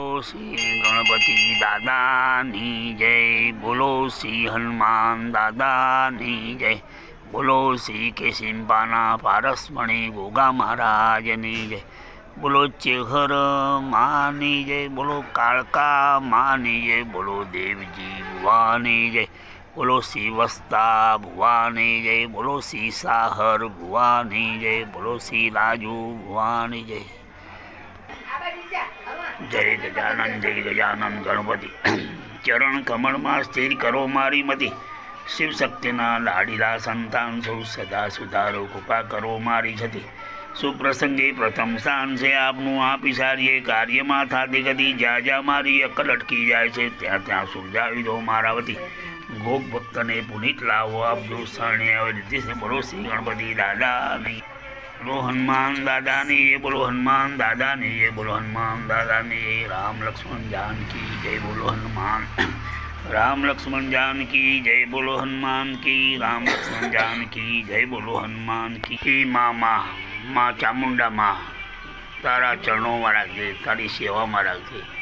બોલો શ્રી ગણપતિ દાદાની જય બોલો શ્રી હનુમાન દાદાની જય બોલો શ્રી કેશિંપાના પારસમણી ગોગા મહારાજની જય બોલો ચેહર માની જય બોલો કાળકા માની જય બોલો દેવજી ભુવાની જય બોલો શ્રી વસ્તા ભુવાની જય બોલો શ્રી સાહર ભુવાની જય બોલો શ્રી રાજુ ભુવાની જય જય ગજાનંદ જય ગજાનંદ ગણપતિ. ચરણ કમળમાં સ્થિર કરો મારી મતી. શિવ શક્તિના લાડીલા સંતાન સૌ સદા સુધારો કૃપા કરો મારી છતી સુપ્રસંગે પ્રથમ સ્થાન છે આપનું, આપી સારીએ કાર્યમાં થાતી ગતિ. જ્યાં જ્યાં મારી અકલ અટકી જાય છે, ત્યાં ત્યાં સુલઝાવી દો મારા વતી. ગોપ ભક્તને પુનિત લાવો આપજો શરણે આવે રીતે બોલો ગણપતિ દાદા નહીં. બોલો હનુમાન દાદાની, એ બોલો હનુમાન દાદાની, એ બોલો હનુમાન દાદાની, રામ લક્ષ્મણ જાનકી જય બોલો હનુમાન. રામ લક્ષ્મણ જાનકી જય બોલો હનુમાન કી, રામ લક્ષ્મણ જાનકી જય બોલો હનુમાન કી. મા મા મા ચામુંડા, મા, તારા ચરણોમાં રાખજે, તારી સેવામાં રાખજે.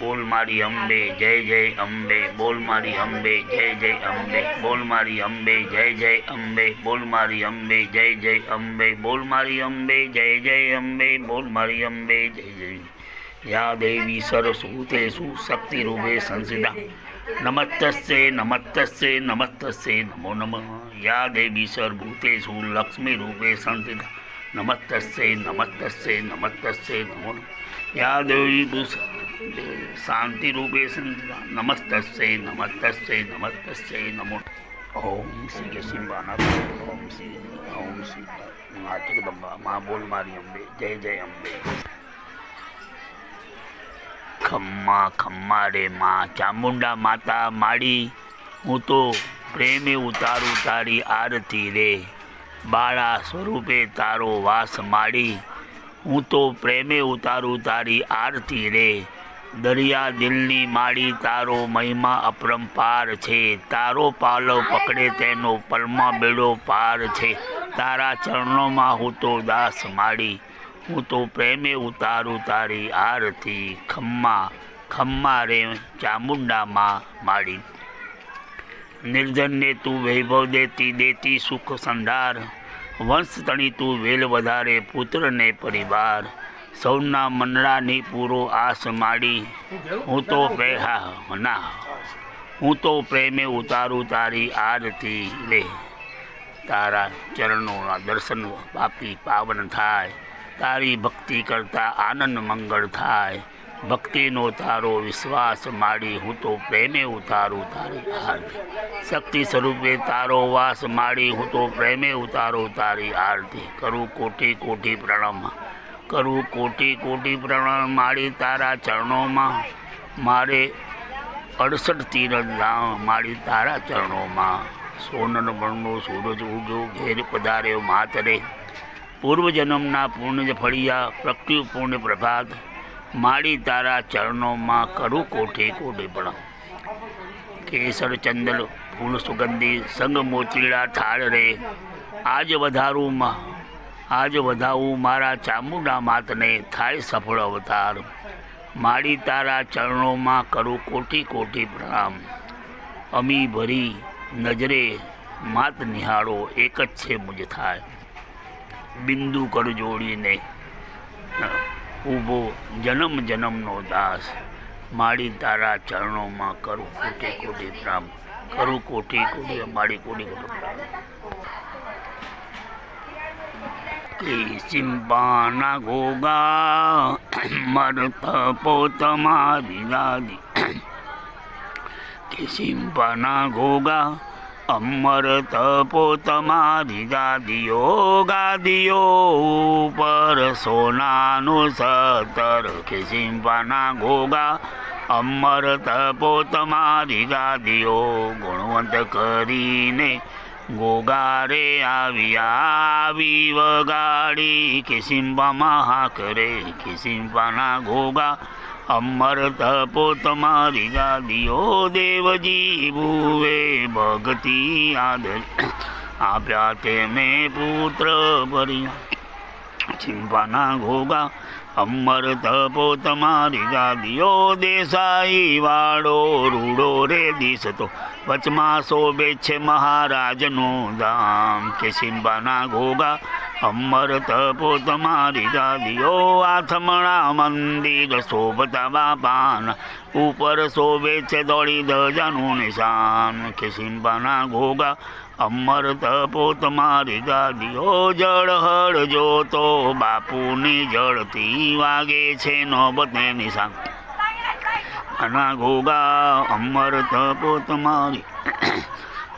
બોલ મારી અંબે જય જય અંબે બોલ મારી અંબે જય જય અંબે બોલ મારી અંબે જય જય અંબે બોલ મારી અંબે જય જય અંબે બોલ મારી અંબે જય જય અંબે બોલ મારી અંબે જય જય યા દેવી સરસ્વતેષુ શક્તિરૂપે સંસિતા નમસ્તસ્ય નમસ્તસ્ય નમસ્તસ્ય નમો નમઃ યા દેવી સર્વભૂતેષુ લક્ષ્મીરૂપે સંસિતા નમસ્તસ્ય નમસ્તસ્ય નમસ્તસ્ય નમો નમઃ યા દેવી ભૂષ શાંતિ રૂપે સંતતા નમસ્તસ્ય નમસ્તસ્ય નમસ્તસ્ય નમો ઓમ શ્રી જસિંબાના ઓમ શ્રી ઓમ શ્રી જગદંબા મા બોલ મારી અંબે જય જય અંબે ખમ્મા ખમ્મા રે મા ચામુંડા માતા માડી હું તો પ્રેમે ઉતારું તારી આરતી રે બાળા સ્વરૂપે તારો વાસ માડી હું તો પ્રેમે ઉતારું તારી આરતી રે દરિયા દિલની માળી તારો મહિમા અપરંપાર છે. તારો પાલવ પકડે તેનો પલમા બેડો પાર છે. તારા ચરણોમાં હું તો દાસ માળી, હું તો પ્રેમે ઉતારું તારી આરતી. ખમ્મા ખમ્મા રે ચામુંડામાં માડી નિર્જનને તું વૈભવ દેતી દેતી સુખ સંધાર. વંશ તણી તું વેલ વધારે, પુત્રને પરિવાર. સૌના મંડળાની પૂરો આસ માડી. હું તો પહેા ના હું તો પ્રેમે ઉતારું તારી આરતી લે. તારા ચરણોના દર્શન પાપી પાવન થાય. તારી ભક્તિ કરતા આનંદ મંગળ થાય. ભક્તિનો તારો વિશ્વાસ માડી. હું તો પ્રેમે ઉતારું તારી આરતી. શક્તિ સ્વરૂપે તારો વાસ માડી. હું તો પ્રેમે ઉતારું તારી આરતી. કરું કોટી કોટી પ્રણામ. કરું કોટી કોટી પ્રણામ માડી તારા ચરણોમાં. મારે અડસઠ તીરથ ધામ માડી તારા ચરણોમાં. સોનન બળનો સૂરજ ઉગ્યો, ઘેર પધાર્યો માતરે. પૂર્વજન્મના પૂર્ણ ફળિયા પ્રકૃતિ પૂર્ણ પ્રભાત. માડી તારા ચરણોમાં કરું કોઠી કોઠે પણ કેસર ચંદલ ફૂલ સુગંધી સંગ મોચીડા થાળ રે. આજ વધારું માં આજ વધાવું મારા ચામુંડા માતને થાય સફળ અવતાર. માડી તારા ચરણોમાં કરું કોટી કોટી પ્રણામ. અમી ભરી નજરે માત નિહાળો, એક જ છે મુજ થાય. બિંદુ કર જોડીને ઊભો જન્મ જન્મનો દાસ. માડી તારા ચરણોમાં કરું કોટી કોટી પ્રણામ. કરું કોટી કોટી માડી કોટી કોટી પ્રણામ. સિંબાના ગોગા મરત પોતમારી દાદી કે સિંબાના ગોગા અમર તપો તમારી ગાદીઓ ગાદીઓ ઉપર સોનાનું સતર. કે સિંપાના ગોગા અમર તપો તમારી ગાદીઓ ગુણવંત કરીને ગોગારે આવી આવી વગાડી. કે સિંબામાં હાક રે કે ગોગા. અમર તપો તમારી ગાદીઓ દેવજી ભૂવે. ભક્તિ આદર આપ્યા તેને પુત્ર ભર્યા. ચિંપાના ઘોગા અમર તપો તમારી ગાદીઓ દેસાઈ, વાળો રૂડો રે દિશતો વચમાં શોભે છે મહારાજનું ધામ કે સિંબાના ઘોગા અમર તપો તમારી દાદીઓ આથમણા મંદિર શોભતા બાપાન ઉપર શોભે છે દોડી ધજાનું નિશાન. કે સિંબાના ઘોગા અમર તપો તમારી ગાદીઓ જળ હળ જોતો. બાપુની જળતી વાગે છે નોબતે નિશાન. અના ઘોગા અમર તપો તમારી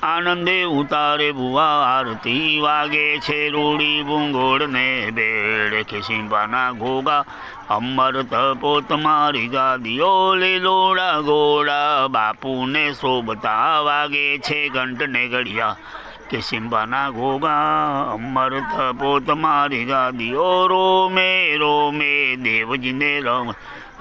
આનંદે ઉતારે ભુવા આરતી વાગે છે રૂડી ભૂંગોળને બેડ ખિસિંબાના ઘોગા અમર તપો તમારી ગાદીઓ લીલોડા ગોળા. બાપુને શોભતા વાગે છે ઘંટને ઘડિયા કે સિંબાના ઘોગા અમર તપો તમારી ગાદીઓ રોમે રોમે દેવજીને રમ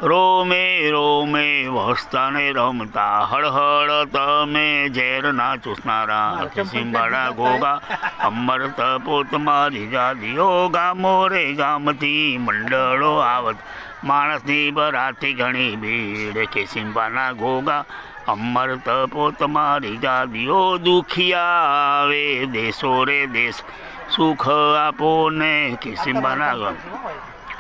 રોમે રોમે વસ્તાને રમતા હળહળ તમે ઝેરના ચૂસનારા કે સિંબાડા ઘોગા અમર તપોત મારી જાદીઓ ગામો રે ગામથી મંડળો આવત. માણસની બરાતી ઘણી ભીડ કે સિંબાના ઘોગા અમર તપો તમારી જાદીઓ દુખિયા આવે. દેશો રે દેશ સુખ આપો ને કે સિંબાના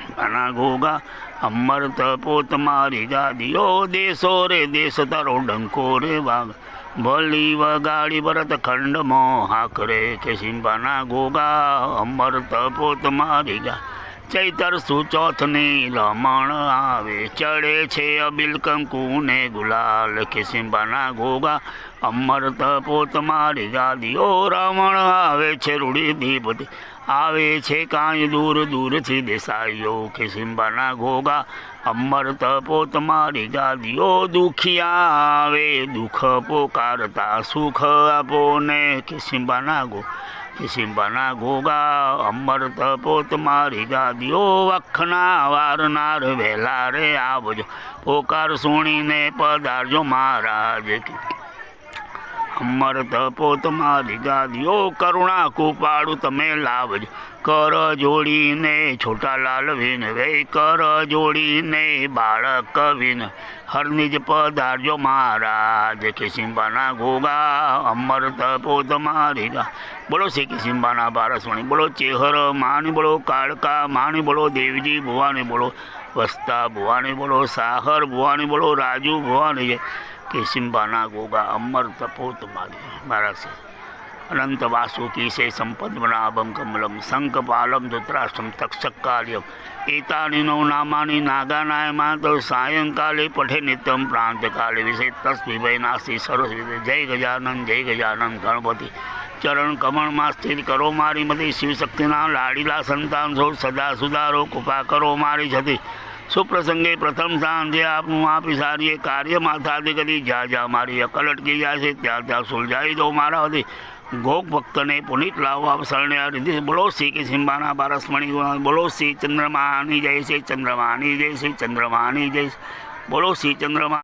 ગો- ગોગા અમર તપો તમારી ગાદીઓ, દેશો રે, દેશ તારો ડંકો રે વાગ ભલી વગાડી ભરત ખંડમાં હાકરે કે સિંબાના ઘોગા અમર તપો તમારી ગા. ચૈતર સુચોથની રમણ આવે, ચડે છે અબિલ કંકુ ને ગુલાલ કે સિંબાના ઘોગા અમર તપો તમારી ગાદીઓ, રમણ આવે છે રૂડી દીપતી આવે છે કાંઈ દૂર દૂરથી દેસાઈઓ કે સિંબાના ઘોગા અમર તપો તમારી ગાદીઓ દુખિયા આવે. દુઃખ પોકારતા સુખ આપો ને કે સિંબાના ગો, કે સિંબાના ઘોગા અમર તપો તમારી ગાદીઓ વખના વારનાર વહેલા રે આવજો. પોકાર સુણીને પધારજો મહારાજ. અમર તપો તમારી દાદીઓ કરુણા કૃપાળું તમે લાવજો. કર જોડીને છોટા લાલ વિન વે, કર જોડીને બાળક વિન. હરનિજ પધારજો મહારાજ કે સિંબાના ઘોગા અમર તપો તમારી ગા. બોલો શ્રી કિસિંબાના બારસવાણી બોલો ચેહર માની, બોલો કાળકા માની, બોલો દેવજી ભુવાની બોલો. વસ્તા ભુવાની બોલો, સાહર ભુવાની બોલો, રાજુ ભુવાની જય કે સિંબાના ગોગા અમર તપોત તમારી મારા છે. અનંત વાસુકી છે સંપદ્મનાભમ કમલમ શંખપાલમ ધૃતરાષ્ટ્રમ તક્ષકાર્યમ એતાનીનો નામાની નાગાનાય તો સાયંકાલે પઠે નિત્યમ પ્રાંતકાલે વિશે તસ્વિભય નાસ્તી સરસ્વતી, જય ગજાનંદ જય ગજાનંદ ગણપતિ. ચરણ કમળમાં સ્થિર કરો મારી મતી શિવશક્તિના લાડીલા સંતાન છો, સદા સુધારો કૃપા કરો મારી છતી સુપ્રસંગે પ્રથમ સ્થાન જે આપનું આપી સારીએ કાર્ય માથાથી કરી જ્યાં જ્યાં મારી અકલ અટકી જાય છે, ત્યાં ત્યાં સુલઝાવી દો મારા હતી ગોક ભક્તને પુનિત લાવવા શરણે રીતિ. બોલો શ્રી કે સિંબાના બારસમણી બોલો શ્રી ચંદ્રમાની જય શ્રી ચંદ્રમાની જય શ્રી ચંદ્રમાની જય. બોલો શ્રી ચંદ્રમા